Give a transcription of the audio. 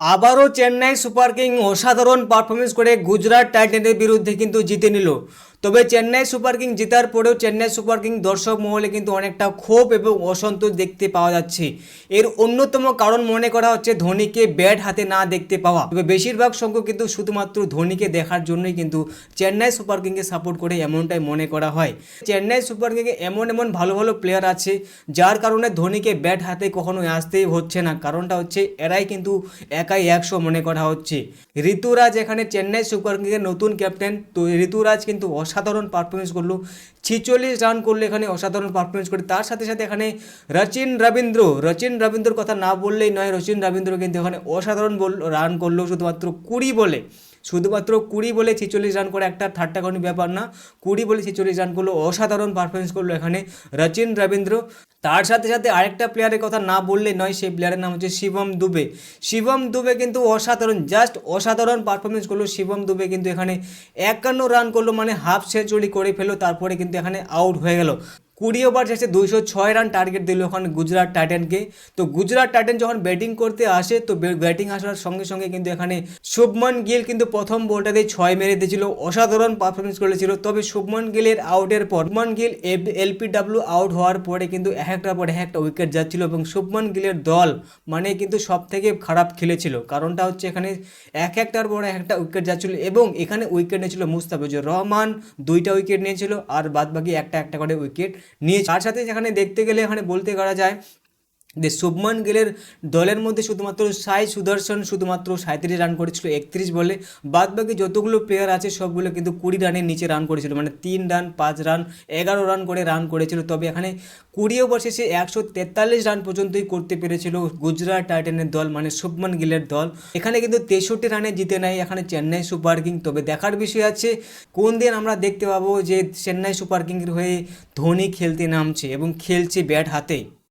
আবারও Chennai super king অসাধারণ performance করে গুজরাট টাইটানের বিরুদ্ধে কিন্তু জিতে নিল। তবে চেন্নাই সুপার কিং জেতার পরেও চেন্নাই সুপার কিং দর্শক মহলে কিন্তু অনেকটা ক্ষোভ এবং অসন্তোষ দেখতে পাওয়া যাচ্ছে। এর অন্যতম কারণ মনে করা হচ্ছে ধোনিকে ব্যাট হাতে না দেখতে পাওয়া। তবে বেশিরভাগ সংখ্যক কিন্তু শুধুমাত্র ধোনিকে দেখার জন্যই কিন্তু চেন্নাই সুপার কিংকে সাপোর্ট করে এমনটাই মনে করা হয়। চেন্নাই সুপার কিংয়ে এমন এমন ভালো ভালো প্লেয়ার আছে, যার কারণে ধোনিকে ব্যাট হাতে কখনো আসতেই হচ্ছে না। কারণটা হচ্ছে এরাই কিন্তু একাই একশো মনে করা হচ্ছে। ঋতুরাজ এখানে চেন্নাই সুপার কিংয়ের নতুন ক্যাপ্টেন তো ঋতুরাজ কিন্তু অসাধারণ পারফরমেন্স করল। ছেচল্লিশ রান করল এখানে অসাধারণ পারফরমেন্স করে। তার সাথে সাথে এখানে রচিন রবীন্দ্র। রচিন রবীন্দ্রর কথা না বললেই নয়, রচিন রবীন্দ্র কিন্তু এখানে অসাধারণ বল রান করল শুধুমাত্র কুড়ি বলে। শুধুমাত্র কুড়ি বলে ছেচল্লিশ রান করে একটা ঠাট্টা কোনো ব্যাপার না, কুড়ি বলে ছেচল্লিশ রান করল, অসাধারণ পারফরমেন্স করল এখানে রচিন রবীন্দ্র। তার সাথে সাথে আরেকটা প্লেয়ারের কথা না বললে নয়, সেই প্লেয়ারের নাম হচ্ছে শিবম দুবে। শিবম দুবে কিন্তু অসাধারণ জাস্ট অসাধারণ পারফরমেন্স করল। শিবম দুবে কিন্তু এখানে একান্ন রান করল মানে হাফ সেঞ্চুরি করে ফেলো তারপরে কিন্তু এখানে আউট হয়ে গেল। কুড়ি ওভার শেষে দুইশো ছয় রান টার্গেট দিল ওখানে গুজরাট টাইটানকে তো গুজরাট টাইটান যখন ব্যাটিং করতে আসে, তো ব্যাটিং আসার সঙ্গে সঙ্গে কিন্তু এখানে শুভমন গিল কিন্তু প্রথম বলটাতেই ছয় মেরে দিয়েছিল। অসাধারণ পারফরমেন্স করেছিল। তবে শুভমন গিলের আউটের পর শুভমন গিল এলপিডাব্লিউ আউট হওয়ার পরে কিন্তু এক একটার পর এক একটা উইকেট যাচ্ছিল এবং শুভমন গিলের দল মানে কিন্তু সব থেকে খারাপ খেলেছিল। কারণটা হচ্ছে এখানে এক একটার পর এক একটা উইকেট যাচ্ছিল এবং এখানে উইকেট নিয়েছিল মুস্তাফিজুর রহমান, দুইটা উইকেট নিয়েছিল আর বাদ বাকি একটা একটা করে উইকেট নিয়ে তার সাথে যেখানে দেখতে গেলে এখানে বলতে করা যায় যে শুভমান গিলের দলের মধ্যে শুধুমাত্র সাই সুদর্শন শুধুমাত্র সাঁত্রিশ রান করেছিল, একত্রিশ বলে। বাদ বাকি যতগুলো প্লেয়ার আছে, সবগুলো কিন্তু কুড়ি রানের নিচে রান করেছিল মানে তিন রান, পাঁচ রান, এগারো রান করে রান করেছিল। তবে এখানে কুড়ি ওভার শেষে একশো তেতাল্লিশ রান পর্যন্তই করতে পেরেছিল গুজরাট টাইটানের দল মানে শুভমান গিলের দল। এখানে কিন্তু তেষট্টি রানে জিতে নেয় এখানে চেন্নাই সুপার কিং। তবে দেখার বিষয় আছে, কোন দিন আমরা দেখতে পাবো যে চেন্নাই সুপার কিংয়ের হয়ে ধোনি খেলতে নামছে এবং খেলছে ব্যাট হাতে।